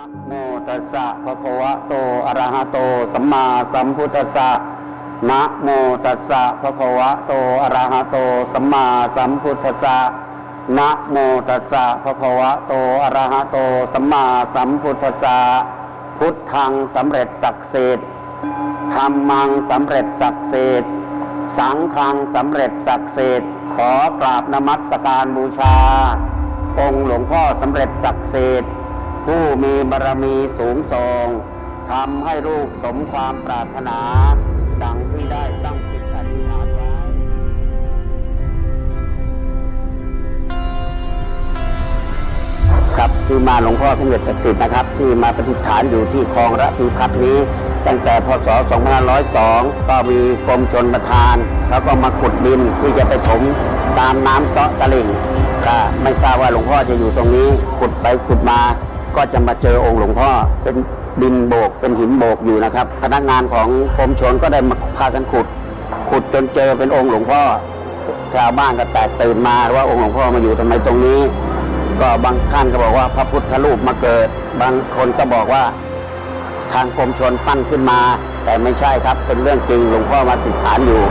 นะโมตัสสะภะคะวะโตอะระหะโต สัมมาสัมพุทธัสสะนะโมตัสสะภะคะวะโตอะระหะโต สัมมาสัมพุทธัสสะนะโมตัสสะภะคะวะโตอะระหะโต สัมมาสัมพุทธัสสะพุทธังสำเร็จศักดิ์สิทธิ์ธรรมังสำเร็จศักดิ์สิทธิ์สังฆังสำเร็จศักดิ์สิทธิ์ขอกราบนมัสการบูชา องค์หลวงพ่อสำเร็จศักดิ์สิทธิ์ ผู้มีบารมีสูงส่งทำให้ลูกสมความปรารถนา ดังที่ได้ตั้งจิตอธิษฐานไว้ครับที่มาหลวงพ่อสมเด็จศักดิ์สิทธิ์นะครับ ที่มาประดิฐานอยู่ที่คลองระพีพัฒน์นี้ ตั้งแต่พศ 2502 ก็มีกรมชนประทาน แล้วก็มาขุดดินที่จะไปถมตามน้ำเซาะตะลิ่งก็ไม่ทราบว่าหลวงพ่อจะอยู่ตรงนี้ขุดไปขุดมา ก็จะมาเจอองค์หลวงพ่อเป็นดินโบกเป็นหินโบกอยู่นะครับ พนักงานของกรมชนก็ได้มาพากันขุด ขุดจนเจอเป็นองค์หลวงพ่อชาวบ้านก็แตกตื่นมาว่าองค์หลวงพ่อมาอยู่ทำไมตรงนี้ ก็บางท่านก็บอกว่าพระพุทธรูปมาเกิด บางคนก็บอกว่า ทางกรมชนปั้นขึ้นมา แต่ไม่ใช่ครับเป็นเรื่องจริงหลวงพ่อมาติดฐานอยู่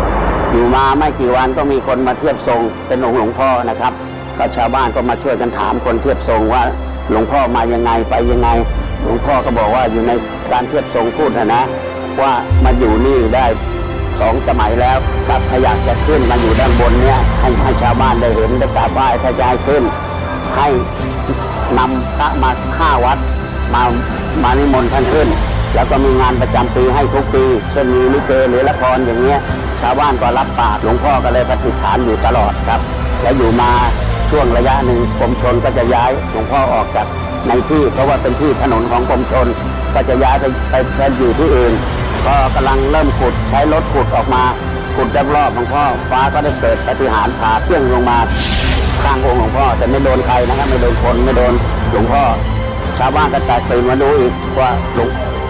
อยู่มาไม่กี่วันก็มีคนมาเทียบทรงเป็นองค์หลวงพ่อนะครับ ก็ชาวบ้านก็มาช่วยกันถามคนเทียบทรงว่า หลวงพ่อมายังไงไปยังไง หลวงพ่อก็บอกว่าอยู่ในการเทียบทรงพูดนะนะ ว่ามาอยู่นี่ได้สองสมัยแล้วก็ถ้าอยากจะขึ้นมาอยู่ด้านบนเนี่ยให้ให้ชาวบ้านได้เห็นได้กราบไหว้ถ้าจะให้ขึ้น ให้นำพระมาห้าวัดมามานิมนต์ท่านขึ้น แล้วก็มีงานประจำปีให้ทุกปีเช่นมีลิเกหรือละครอย่างเงี้ย ชาวบ้านก็รับปากหลวงพ่อก็เลยปฏิฐานอยู่ตลอดครับ แล้วอยู่มา ช่วงระยะหนึ่งกรมชนก็จะย้ายหลวงพ่อออกจากในที่ เพราะว่าเป็นที่ถนนของกรมชน ก็จะย้ายไปไปไปอยู่ที่อื่น ก็กำลังเริ่มขุดใช้รถขุดออกมาขุดรอบๆหลวงพ่อฟ้าก็ได้เกิดปฏิหารผ่าเปี้ยงลงมาข้างองค์หลวงพ่อแต่ไม่โดนใครนะครับไม่โดนคนไม่โดนหลวงพ่อ ชาวบ้านก็แตกตื่นมาดูอีกว่าหลวง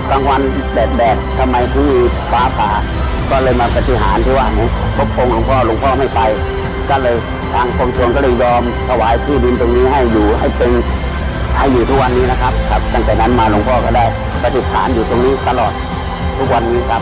กลางวันแดดแดดทำไมถึงมีฟ้าผ่าก็เลยมาปฏิหารที่ว่าเนี่ยพบองค์หลวงพ่อหลวงพ่อไม่ไป ก็เลย ทางกรมชลก็เลยยอมถวายที่ดินตรงนี้ให้อยู่ให้เป็นให้อยู่ทุกวันนี้นะครับครับ ตั้งแต่นั้นมาหลวงพ่อก็ได้ปฏิฐานอยู่ตรงนี้ตลอดทุกวันนี้ครับ